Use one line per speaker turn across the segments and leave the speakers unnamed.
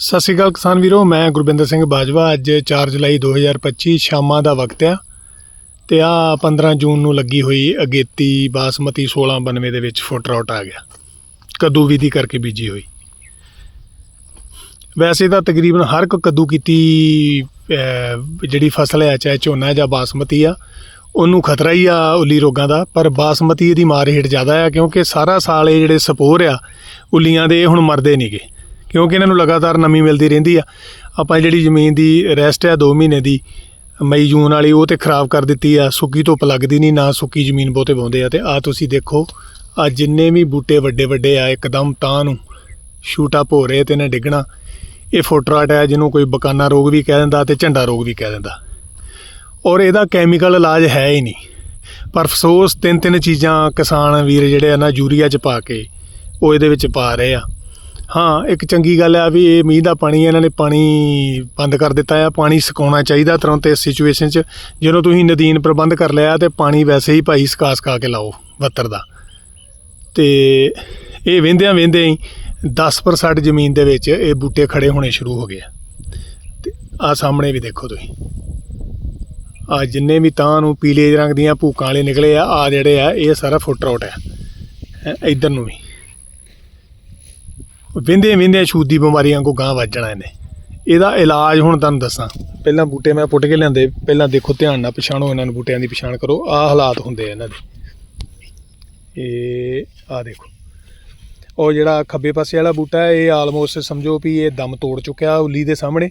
ਸਤਿ ਸ਼੍ਰੀ ਅਕਾਲ ਕਿਸਾਨ ਵੀਰੋ, ਮੈਂ ਗੁਰਬਿੰਦਰ ਸਿੰਘ ਬਾਜਵਾ ਅੱਜ 4 ਜੁਲਾਈ 2025 ਸ਼ਾਮਾਂ ਦਾ ਵਕਤ ਆ ਤੇ ਆ 15 ਜੂਨ ਨੂੰ ਲੱਗੀ ਹੋਈ ਅਗੇਤੀ ਬਾਸਮਤੀ 1692 ਦੇ ਵਿੱਚ ਫੁੱਟ ਰੌਟ ਆ ਗਿਆ। ਕੱਦੂ ਵਿਧੀ ਕਰਕੇ ਬੀਜੀ ਹੋਈ। ਵੈਸੇ ਤਾਂ ਤਕਰੀਬਨ ਹਰ ਇੱਕ ਕੱਦੂ ਕੀਤੀ ਜਿਹੜੀ ਫਸਲ ਹੈ, ਚਾਹੇ ਝੋਨਾ ਜਾਂ ਬਾਸਮਤੀ ਆ, ਉਹਨੂੰ ਖਤਰਾ ਹੀ ਆ ਉੱਲੀ ਰੋਗਾਂ ਦਾ, ਪਰ ਬਾਸਮਤੀ ਇਹਦੀ ਮਾਰ ਹੇਠ ਜ਼ਿਆਦਾ ਆ ਕਿਉਂਕਿ ਸਾਰਾ ਸਾਲ ਇਹ ਜਿਹੜੇ ਸਪੋਰ ਆ, ਉੱਲੀਆਂ ਦੇ ਹੁਣ ਮਰਦੇ ਨਹੀਂਗੇ ਕਿਉਂਕਿ ਇਹਨਾਂ ਨੂੰ ਲਗਾਤਾਰ ਨਮੀ ਮਿਲਦੀ ਰਹਿੰਦੀ ਆ। ਆਪਾਂ ਜਿਹੜੀ ਜ਼ਮੀਨ ਦੀ ਰੈਸਟ ਆ 2 ਮਹੀਨੇ ਦੀ, ਮਈ, ਜੂਨ ਵਾਲੀ, ਉਹ ਤੇ ਖਰਾਬ ਕਰ ਦਿੱਤੀ ਆ। ਸੁੱਕੀ ਧੁੱਪ ਲੱਗਦੀ ਨਹੀਂ, ਨਾ ਸੁੱਕੀ ਜ਼ਮੀਨ ਬਹੁਤੇ ਪਾਉਂਦੇ ਆ। ਤੇ ਆ ਤੁਸੀਂ ਦੇਖੋ ਆ ਜਿੰਨੇ ਵੀ ਬੂਟੇ ਵੱਡੇ ਵੱਡੇ ਆ, ਇੱਕਦਮ ਤਾਂ ਨੂੰ ਸ਼ੂਟ ਅਪ ਹੋ ਰਹੇ ਤੇ ਨੇ ਡਿੱਗਣਾ। ਇਹ ਫੋਟਰਾਟ ਹੈ ਜਿਹਨੂੰ ਕੋਈ ਬਕਾਨਾ ਰੋਗ ਵੀ ਕਹਿ ਦਿੰਦਾ ਤੇ ਝੰਡਾ ਰੋਗ ਵੀ ਕਹਿ ਦਿੰਦਾ। ਔਰ ਇਹਦਾ ਕੈਮੀਕਲ ਇਲਾਜ ਹੈ ਹੀ ਨਹੀਂ। ਪਰ ਅਫਸੋਸ ਤਿੰਨ ਤਿੰਨ ਚੀਜ਼ਾਂ ਕਿਸਾਨ ਵੀਰ ਜਿਹੜੇ ਆ ਨਾ, ਯੂਰੀਆ ਚ ਪਾ ਕੇ ਉਹ ਇਹਦੇ ਵਿੱਚ ਪਾ ਰਹੇ ਆ। ਹਾਂ ਇੱਕ ਚੰਗੀ ਗੱਲ ਆ ਵੀ ਇਹ ਮੀਂਹ ਦਾ ਪਾਣੀ ਇਹਨਾਂ ਨੇ ਪਾਣੀ ਬੰਦ ਕਰ ਦਿੱਤਾ ਆ ਪਾਣੀ ਸੁਕਾਉਣਾ ਚਾਹੀਦਾ ਤੁਰੰਤ ਇਸ ਸਿਚੁਏਸ਼ਨ 'ਚ ਜਦੋਂ ਤੁਸੀਂ ਨਦੀਨ ਪ੍ਰਬੰਧ ਕਰ ਲਿਆ ਤੇ ਪਾਣੀ ਵੈਸੇ ਹੀ ਭਾਈ ਸਕਾ ਸਕਾ ਕੇ ਲਾਓ ਵੱਤਰ ਦਾ। ਤੇ ਇਹ ਵਹਿੰਦਿਆਂ ਵਹਿੰਦੇ ਹੀ 10% ਜ਼ਮੀਨ ਦੇ ਵਿੱਚ ਇਹ ਬੂਟੇ ਖੜੇ ਹੋਣੇ ਸ਼ੁਰੂ ਹੋ ਗਏ ਆ। ਤੇ ਆ ਸਾਹਮਣੇ ਵੀ ਦੇਖੋ ਤੁਸੀਂ। ਆ ਜਿੰਨੇ ਵੀ ਤਾਂ ਨੂੰ ਪੀਲੇ ਰੰਗ ਦੀਆਂ ਭੂਕਾਂ ਵਾਲੇ ਨਿਕਲੇ ਆ ਆ ਜਿਹੜੇ ਆ ਇਹ ਸਾਰਾ ਫੁੱਟ ਰੋਟ ਹੈ ਹੈਂ, ਇੱਧਰ ਨੂੰ ਵੀ। ਵਿੰਦੇ ਵਿੰਦੇ ਛੂਤ ਦੀ ਬਿਮਾਰੀਆਂ ਕੋ ਗਾਂ ਵੱਜਣਾ ਇਹਨੇ। ਇਹਦਾ ਇਲਾਜ ਹੁਣ ਤੁਹਾਨੂੰ ਦੱਸਾਂ। ਪਹਿਲਾਂ ਬੂਟੇ ਮੈਂ ਪੁੱਟ ਕੇ ਲਿਆਂਦੇ ਪਹਿਲਾਂ ਦੇਖੋ ਧਿਆਨ ਨਾਲ ਪਛਾਣੋ ਇਹਨਾਂ ਨੂੰ ਬੂਟਿਆਂ ਦੀ ਪਛਾਣ ਕਰੋ ਆਹ ਹਾਲਾਤ ਹੁੰਦੇ ਆ ਇਹਨਾਂ ਦੇ। ਇਹ ਆ ਦੇਖੋ। ਉਹ ਜਿਹੜਾ ਖੱਬੇ ਪਾਸੇ ਵਾਲਾ ਬੂਟਾ ਇਹ ਆਲਮੋਸਟ ਸਮਝੋ ਵੀ ਇਹ ਦਮ ਤੋੜ ਚੁੱਕਿਆ ਉੱਲੀ ਦੇ ਸਾਹਮਣੇ।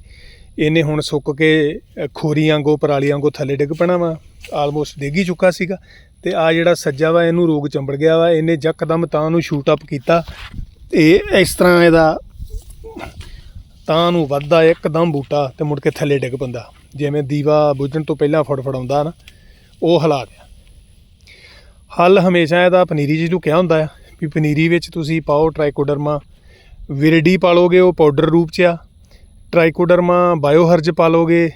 ਇਹਨੇ ਹੁਣ ਸੁੱਕ ਕੇ ਅ, ਖੋਰੀ ਵਾਂਗੂ ਪਰਾਲੀ ਵਾਂਗੂ ਥੱਲੇ ਡਿੱਗ ਪੈਣਾ ਵਾ। ਆਲਮੋਸਟ ਡਿੱਗ ਹੀ ਚੁੱਕਾ ਸੀਗਾ। ਤੇ ਆ ਜਿਹੜਾ ਸੱਜਾ ਵਾ ਇਹਨੂੰ ਰੋਗ ਚੰਬੜ ਗਿਆ ਵਾ। ਇਹਨੇ ਯਕਦਮ ਤਾਂ ਉਹਨੂੰ ਸ਼ੂਟ ਅਪ ਕੀਤਾ। ਇਹ ਇਸ ਤਰ੍ਹਾਂ ਇਹਦਾ ਤਾਂ ਨੂੰ ਵੱਧਦਾ ਇੱਕਦਮ ਬੂਟਾ ਤੇ ਮੁੜ ਕੇ ਥੱਲੇ ਡਿੱਗ ਪੈਂਦਾ। ਜਿਵੇਂ ਦੀਵਾ ਬੁੱਝਣ ਤੋਂ ਪਹਿਲਾਂ ਫੜਫੜਾਉਂਦਾ ਨਾ, ਉਹ ਹਾਲਾਤ ਆ। ਹੱਲ ਹਮੇਸ਼ਾ ਇਹਦਾ ਪਨੀਰੀ ਜਿਹਨੂੰ ਕਿਹਾ ਹੁੰਦਾ ਆ ਵੀ ਪਨੀਰੀ ਵਿੱਚ ਤੁਸੀਂ ਪਾਓ ਟ੍ਰਾਈਕੋਡਰਮਾ। ਵਿਰਡੀ ਪਾ ਲਓਗੇ ਉਹ ਪਾਊਡਰ ਰੂਪ 'ਚ ਆ। ਟ੍ਰਾਈਕੋਡਰਮਾ ਬਾਇਓਹਰਜ ਪਾ ਲਓਗੇ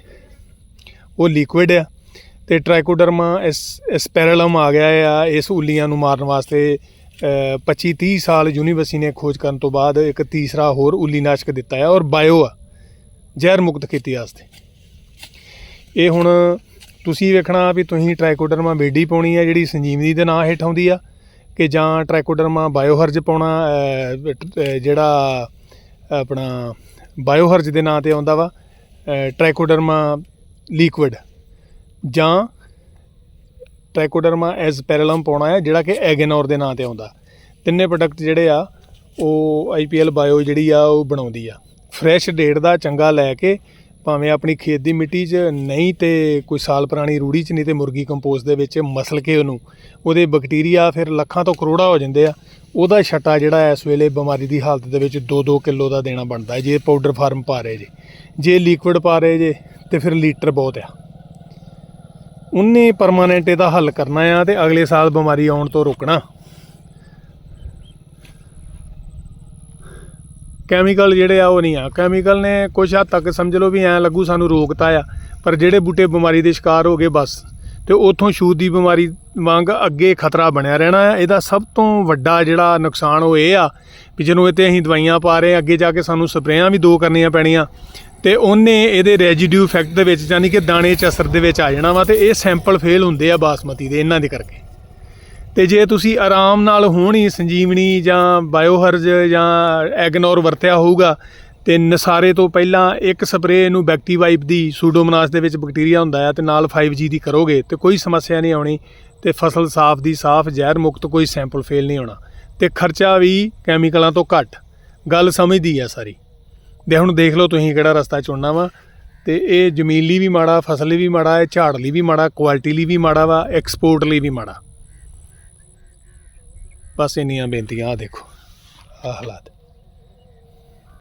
ਉਹ ਲਿਕੁਇਡ ਆ। ਤੇ ਟ੍ਰਾਈਕੋਡਰਮਾ ਇਸ ਐਸਪੈਰਲਮ ਆ ਗਿਆ ਆ, ਇਸ ਉੱਲੀਆਂ ਨੂੰ ਮਾਰਨ ਵਾਸਤੇ 25 30 ਸਾਲ ਯੂਨੀਵਰਸਿਟੀ ਨੇ ਖੋਜ ਕਰਨ ਤੋਂ ਬਾਅਦ ਇੱਕ ਤੀਸਰਾ ਹੋਰ ਉੱਲੀਨਾਸ਼ਕ ਦਿੱਤਾ ਆ ਔਰ ਬਾਇਓ ਆ ਜ਼ਹਿਰ ਮੁਕਤ ਖੇਤੀ ਵਾਸਤੇ। ਇਹ ਹੁਣ ਤੁਸੀਂ ਵੇਖਣਾ ਵੀ ਤੁਸੀਂ ਟ੍ਰਾਈਕੋਡਰਮਾ ਬੇਡੀ ਪਾਉਣੀ ਆ ਜਿਹੜੀ ਸੰਜੀਵਨੀ ਦੇ ਨਾਂ ਹੇਠ ਆਉਂਦੀ ਆ ਕਿ ਜਾਂ ਟ੍ਰਾਈਕੋਡਰਮਾ ਬਾਇਓਹਰਜ ਪਾਉਣਾ ਜਿਹੜਾ ਆਪਣਾ ਬਾਇਓਹਰਜ ਦੇ ਨਾਂ ਤੇ ਆਉਂਦਾ ਵਾ ਅਹ, ਟ੍ਰਾਈਕੋਡਰਮਾ ਲਿਕੁਇਡ ਜਾਂ ਟ੍ਰਾਈਕੋਡਰਮਾ ਐਸ ਪੈਰਲਮ ਪਾਉਣਾ ਹੈ, ਜਿਹੜਾ ਕਿ ਐਗੇਨੋਰ ਦੇ ਨਾਂ ਤੇ ਆਉਂਦਾ। ਤਿੰਨੇ ਪ੍ਰੋਡਕਟ ਜਿਹੜੇ ਆ, ਉਹ ਆਈਪੀਐਲ ਬਾਇਓ ਜਿਹੜੀ ਆ, ਉਹ ਬਣਾਉਂਦੀ ਆ। ਫਰੈਸ਼ ਡੇਟ ਦਾ ਚੰਗਾ ਲੈ ਕੇ ਭਾਵੇਂ ਆਪਣੀ ਖੇਤ ਦੀ ਮਿੱਟੀ 'ਚ ਨਹੀਂ ਤੇ ਕੋਈ ਸਾਲ ਪੁਰਾਣੀ ਰੂੜੀ 'ਚ ਨਹੀਂ ਤੇ ਮੁਰਗੀ ਕੰਪੋਸਟ ਦੇ ਵਿੱਚ ਮਸਲ ਕੇ ਉਹਨੂੰ, ਉਹਦੇ ਬੈਕਟੀਰੀਆ ਫਿਰ ਲੱਖਾਂ ਤੋਂ ਕਰੋੜਾਂ ਹੋ ਜਾਂਦੇ ਆ। ਉਹਦਾ ਛੱਟਾ ਜਿਹੜਾ ਇਸ ਵੇਲੇ ਬਿਮਾਰੀ ਦੀ ਹਾਲਤ ਦੇ ਵਿੱਚ 2-2 ਕਿਲੋ ਦਾ ਦੇਣਾ ਬਣਦਾ ਜੇ ਪਾਊਡਰ ਫਾਰਮ ਪਾ ਰਹੇ ਜੇ। ਜੇ ਲਿਕੁਇਡ ਪਾ ਰਹੇ ਜੇ, ਤੇ ਫਿਰ ਲੀਟਰ ਬਹੁਤ ਆ। ਉਹਨੇ ਪਰਮਾਨੈਂਟ ਇਹਦਾ ਹੱਲ ਕਰਨਾ ਆ ਤੇ ਅਗਲੇ ਸਾਲ ਬਿਮਾਰੀ ਆਉਣ ਤੋਂ ਰੋਕਣਾ। ਕੈਮੀਕਲ ਜਿਹੜੇ ਆ ਉਹ ਨਹੀਂ ਆ। ਕੈਮੀਕਲ ਨੇ ਕੁਛ ਹੱਦ ਤੱਕ ਸਮਝ ਲਓ ਵੀ ਐਂ ਲੱਗੂ ਸਾਨੂੰ ਰੋਕਤਾ ਆ, ਪਰ ਜਿਹੜੇ ਬੂਟੇ ਬਿਮਾਰੀ ਦੇ ਸ਼ਿਕਾਰ ਹੋ ਗਏ ਬਸ, ਤੇ ਉਥੋਂ ਛੂਤ ਦੀ ਬਿਮਾਰੀ ਵਾਂਗ ਅੱਗੇ ਖਤਰਾ ਬਣਿਆ ਰਹਿਣਾ ਆ। ਇਹਦਾ ਸਭ ਤੋਂ ਵੱਡਾ ਜਿਹੜਾ ਨੁਕਸਾਨ ਉਹ ਇਹ ਆ ਵੀ ਜਦੋਂ ਇਹ ਤੇ ਅਸੀਂ ਦਵਾਈਆਂ ਪਾ ਰਹੇ ਅੱਗੇ ਜਾ ਕੇ ਸਾਨੂੰ ਸਪਰੇਆਂ ਵੀ ਦੋ ਕਰਨੀਆਂ ਪੈਣੀਆਂ। ਤੇ ਉਹਨੇ ਇਹਦੇ ਰੈਜੀਡਿਊ ਇਫੈਕਟ ਦੇ ਵਿੱਚ ਯਾਨੀ ਕਿ ਦਾਣੇ ਚ ਅਸਰ ਦੇ ਵਿੱਚ ਆ ਜਾਣਾ ਵਾ ਤੇ ਇਹ ਸੈਂਪਲ ਫੇਲ ਹੁੰਦੇ ਆ ਬਾਸਮਤੀ ਦੇ ਇਹਨਾਂ ਦੇ ਕਰਕੇ। ਤੇ ਜੇ ਤੁਸੀਂ ਆਰਾਮ ਨਾਲ ਹੋਣੀ ਸੰਜੀਵਨੀ ਜਾਂ ਬਾਇਓਹਰਜ ਜਾਂ ਐਗਨੋਰ ਵਰਤਿਆ ਹੋਊਗਾ, ਤੇ ਨਸਾਰੇ ਤੋਂ ਪਹਿਲਾਂ ਇੱਕ ਸਪਰੇਅ ਨੂੰ ਬੈਕਟੀਵਾਈਪ ਦੀ ਸੂਡੋਮਨਾਸ ਦੇ ਵਿੱਚ ਬੈਕਟੀਰੀਆ ਹੁੰਦਾ ਆ ਤੇ ਨਾਲ 5G ਦੀ ਕਰੋਗੇ ਤੇ ਕੋਈ ਸਮੱਸਿਆ ਨਹੀਂ ਆਉਣੀ ਤੇ ਫਸਲ ਸਾਫ਼ ਦੀ ਸਾਫ਼ ਜ਼ਹਿਰ ਮੁਕਤ ਕੋਈ ਸੈਂਪਲ ਫੇਲ ਨਹੀਂ ਹੋਣਾ। ਤੇ ਖਰਚਾ ਵੀ ਕੈਮੀਕਲਾਂ ਤੋਂ ਘੱਟ। ਗੱਲ ਸਮਝਦੀ ਆ ਸਾਰੀ। ਦੇ ਹੁਣ ਦੇਖ ਲਓ ਤੁਸੀਂ ਕਿਹੜਾ ਰਸਤਾ ਚੁਣਨਾ ਵਾ। ਤੇ ਇਹ ਜ਼ਮੀਨ ਲਈ ਵੀ ਮਾੜਾ, ਫਸਲ ਲਈ ਵੀ ਮਾੜਾ ਹੈ ਝਾੜ ਲਈ ਵੀ ਮਾੜਾ, ਕੁਆਲਿਟੀ ਲਈ ਵੀ ਮਾੜਾ ਵਾ ਐਕਸਪੋਰਟ ਲਈ ਵੀ ਮਾੜਾ। ਬਸ ਇੰਨੀਆਂ ਬੇਨਤੀਆਂ ਆ ਦੇਖੋ, ਆਹ ਹਾਲਾਤ।